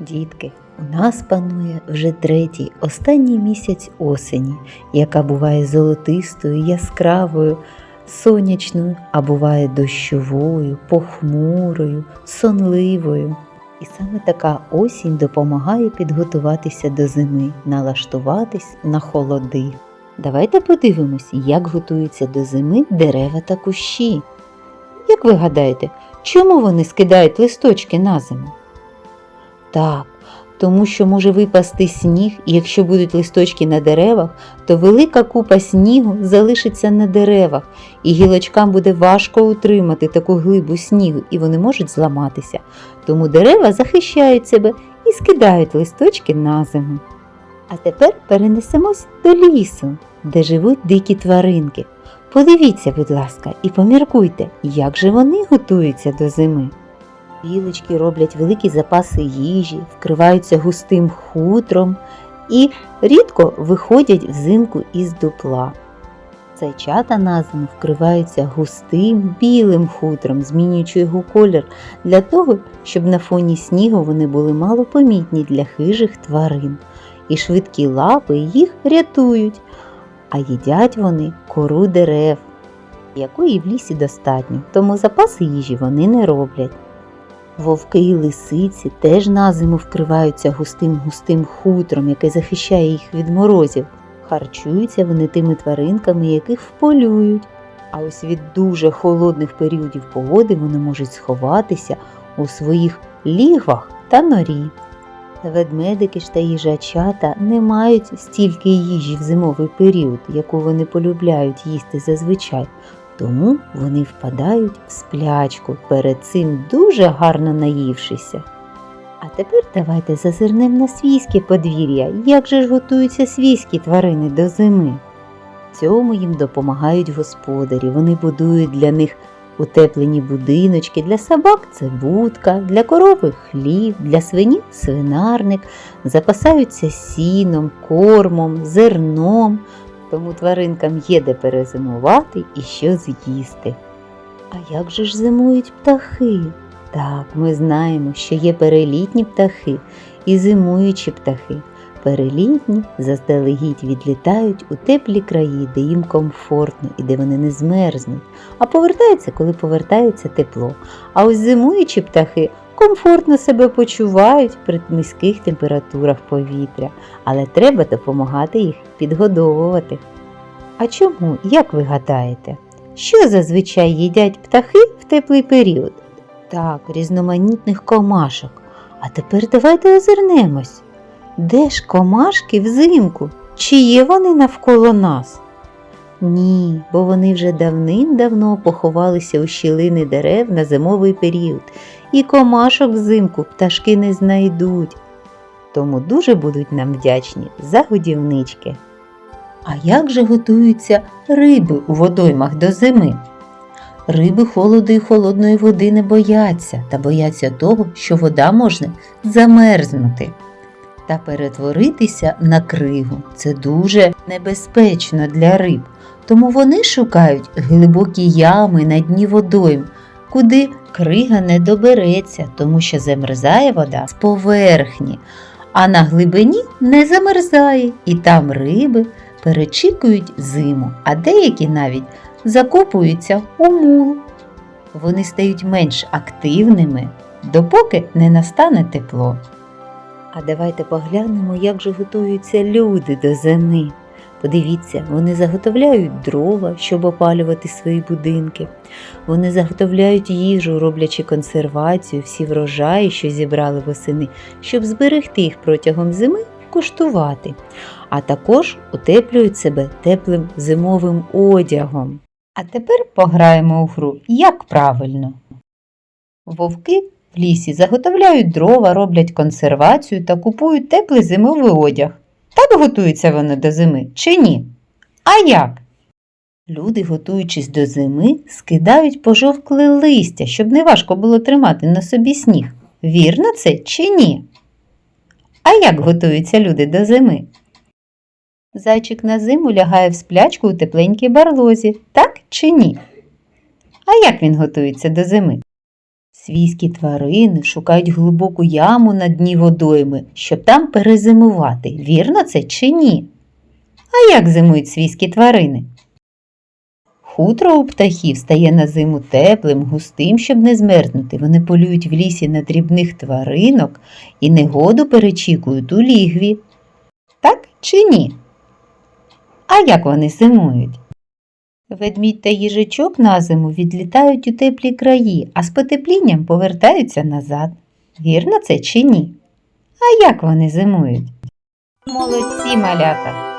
Дітки, у нас панує вже третій, останній місяць осені, яка буває золотистою, яскравою, сонячною, а буває дощовою, похмурою, сонливою. І саме така осінь допомагає підготуватися до зими, налаштуватись на холоди. Давайте подивимось, як готуються до зими дерева та кущі. Як ви гадаєте, чому вони скидають листочки на зиму? Так, тому що може випасти сніг, і якщо будуть листочки на деревах, то велика купа снігу залишиться на деревах, і гілочкам буде важко утримати таку глибу снігу, і вони можуть зламатися. Тому дерева захищають себе і скидають листочки на зиму. А тепер перенесемось до лісу, де живуть дикі тваринки. Подивіться, будь ласка, і поміркуйте, як же вони готуються до зими. Білочки роблять великі запаси їжі, вкриваються густим хутром і рідко виходять взимку із дупла. Зайчата на зиму вкриваються густим білим хутром, змінюючи його колір для того, щоб на фоні снігу вони були малопомітні для хижих тварин, і швидкі лапи їх рятують, а їдять вони кору дерев, якої в лісі достатньо, тому запаси їжі вони не роблять. Вовки і лисиці теж на зиму вкриваються густим густим хутром, яке захищає їх від морозів. Харчуються вони тими тваринками, яких вполюють. А ось від дуже холодних періодів погоди вони можуть сховатися у своїх лігвах та норі. Ведмедики ж та їжачата не мають стільки їжі в зимовий період, яку вони полюбляють їсти зазвичай, тому вони впадають в сплячку, перед цим дуже гарно наївшися. А тепер давайте зазирнемо на свійське подвір'я, як же ж готуються свійські тварини до зими. Цьому їм допомагають господарі. Вони будують для них утеплені будиночки, для собак це будка, для корови хлів, для свині свинарник, запасаються сіном, кормом, зерном, тому тваринкам є де перезимувати і що з'їсти. А як же ж зимують птахи? Так, ми знаємо, що є перелітні птахи і зимуючі птахи. Перелітні заздалегідь відлітають у теплі краї, де їм комфортно і де вони не змерзнуть, а повертаються, коли повертається тепло. А ось зимуючі птахи комфортно себе почувають при низьких температурах повітря, але треба допомагати їх підгодовувати. А чому, як ви гадаєте, що зазвичай їдять птахи в теплий період? Так, різноманітних комашок. А тепер давайте озирнемось. Де ж комашки взимку? Чи є вони навколо нас? Ні, бо вони вже давним-давно поховалися у щілини дерев на зимовий період, і комашок взимку пташки не знайдуть. Тому дуже будуть нам вдячні за годівнички. А як же готуються риби у водоймах до зими? Риби холоду і холодної води не бояться та бояться того, що вода може замерзнути та перетворитися на кригу. Це дуже небезпечно для риб, тому вони шукають глибокі ями на дні водойм, куди крига не добереться, тому що замерзає вода з поверхні, а на глибині не замерзає, і там риби перечікують зиму, а деякі навіть закопуються у мул. Вони стають менш активними, допоки не настане тепло. А давайте поглянемо, як же готуються люди до зими. Подивіться, вони заготовляють дрова, щоб опалювати свої будинки. Вони заготовляють їжу, роблячи консервацію, всі врожаї, що зібрали восени, щоб зберегти їх протягом зими куштувати. А також утеплюють себе теплим зимовим одягом. А тепер пограємо у гру як правильно. Вовки в лісі заготовляють дрова, роблять консервацію та купують теплий зимовий одяг. Так готуються вони до зими чи ні? А як? Люди, готуючись до зими, скидають пожовкле листя, щоб не важко було тримати на собі сніг. Вірно це чи ні? А як готуються люди до зими? Зайчик на зиму лягає в сплячку у тепленькій барлозі, так чи ні? А як він готується до зими? Свійські тварини шукають глибоку яму на дні водойми, щоб там перезимувати. Вірно це чи ні? А як зимують свійські тварини? Хутро у птахів стає на зиму теплим, густим, щоб не змерзнути. Вони полюють в лісі на дрібних тваринок і негоду перечікують у лігві. Так чи ні? А як вони зимують? Ведмідь та їжачок на зиму відлітають у теплі краї, а з потеплінням повертаються назад. Вірно це чи ні? А як вони зимують? Молодці, малята!